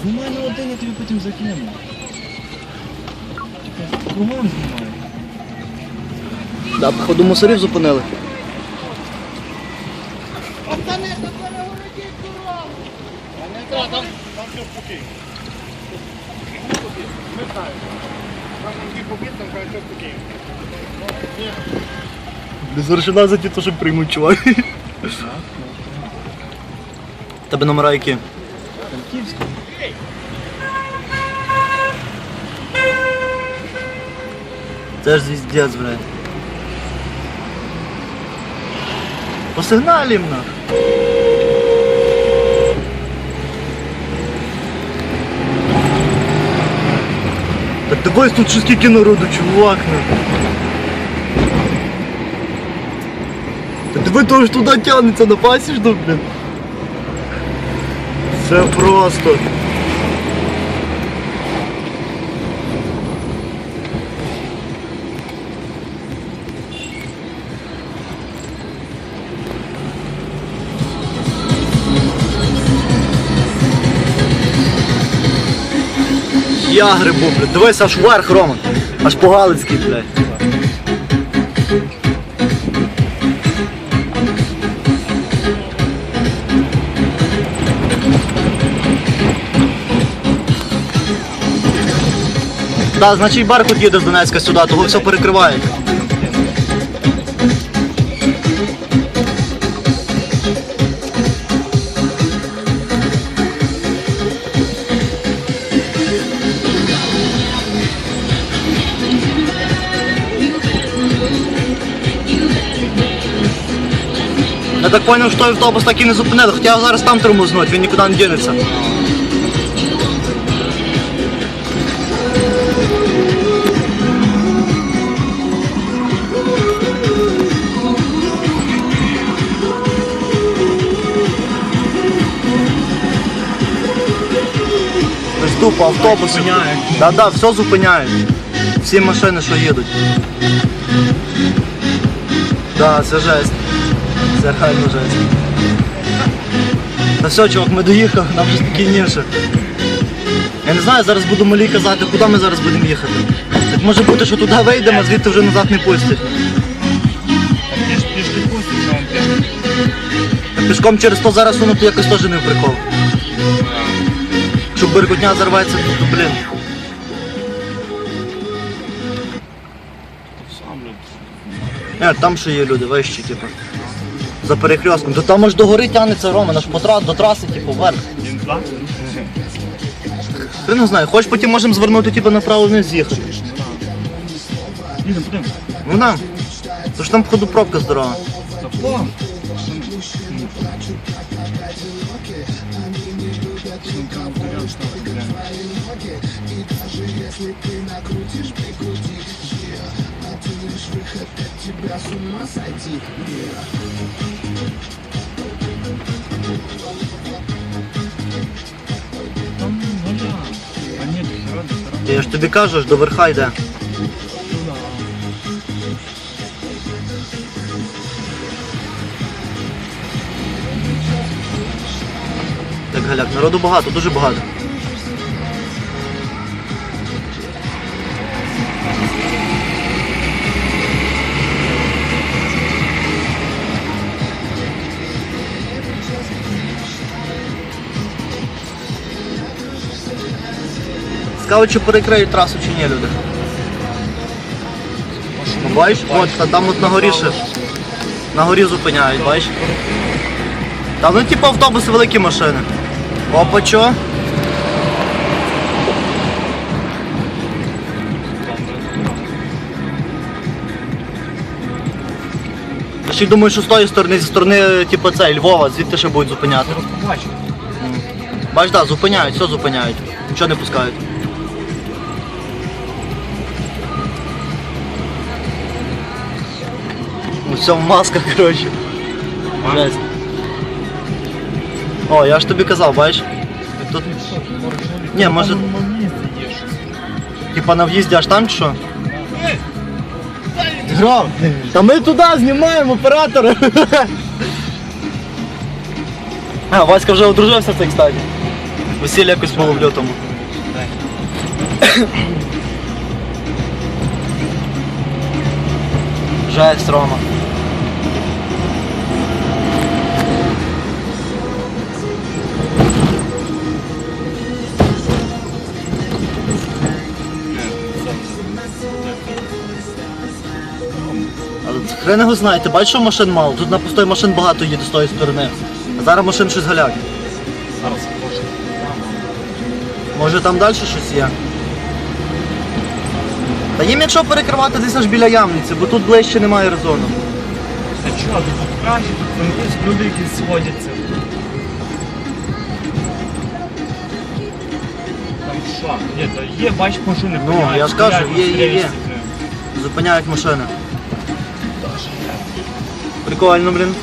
Знімай на один, я тобі потім закину. Кругом знімай. Да, походу мусорів зупинили. Без вершина за ті, то що приймуть чувак. Тебе номера які? Франківський. Це ж звіздець, блядь. Посигналім на. Так дивись тут ще скільки народу, чувак. на. Та диви того ж туди тягнеться, на пасіж, ну, блін. Це просто. Я грибу. Дивись, аж вверх, Роман. Аж по Галицькій, блядь. Так, значить Баркут їде з Донецька сюди, того все перекривають. так зрозумів, що той автобус так і не зупинили, хоча його зараз там тормознуть, він нікуди не дінеться. Ось тупо автобуси. Зупиняють. Да, да, все зупиняють. Всі машини, що їдуть. Да, це жесть. Це реально жесть. Та все, чувак, ми доїхали, нам вже спокійніше. Я не знаю, зараз буду малій казати, куди ми зараз будемо їхати. Так може бути, що туди вийдемо, а звідти вже назад не пустять. Пішком через то зараз воно то якось теж не в прикол. Якщо беркутня зарветься, то, то блін. Е, там ще є люди, вищі, типу. За перехрестком. То там аж до гори тягнеться Рома, аж по тра- до траси, типу, вверх. Я не знаю, хоч потім можемо звернути типу, направо вниз з'їхати. Їдемо, подивимось. Ну нам. Тож там походу пробка здорова. Тако. Там ноля. А ні, до хера, до хера. Я ж тобі кажу, аж до верха йде. Так, галяк, народу багато, дуже багато. Цікаво, чи перекриють трасу чи ні, люди. Ну, бачиш, от, та там от на горі ще. На горі зупиняють, бачиш? Там ну типу автобуси, великі машини. Опа, чо? Я ще й думаю, що з тої сторони, зі сторони, типу цей, Львова, звідти ще будуть зупиняти. Бач, да, зупиняють, все зупиняють. Нічого не пускають. все в масках, коротше. Жесть. О, я ж тобі казав, бачиш? Тут, Ні, може- типа на в'їзді аж там чи що? Грав, та ми туди знімаємо оператора. А, Васька вже одружився цей, кстати. Весілля якось було в лютому. Жесть, Рома. Хрен його знає, ти бачиш, що машин мало? Тут на пустой машин багато їде з тої сторони. А зараз машин щось галяк. Зараз може. Може там далі щось є? Та їм якщо перекривати десь аж біля ямниці, бо тут ближче немає резону. Та чого, тут краще, тут є люди, які сходяться. Там що? Ні, та є, бач, машини Ну, я ж кажу, є, є, є. Зупиняють машини. Прикольно, блін.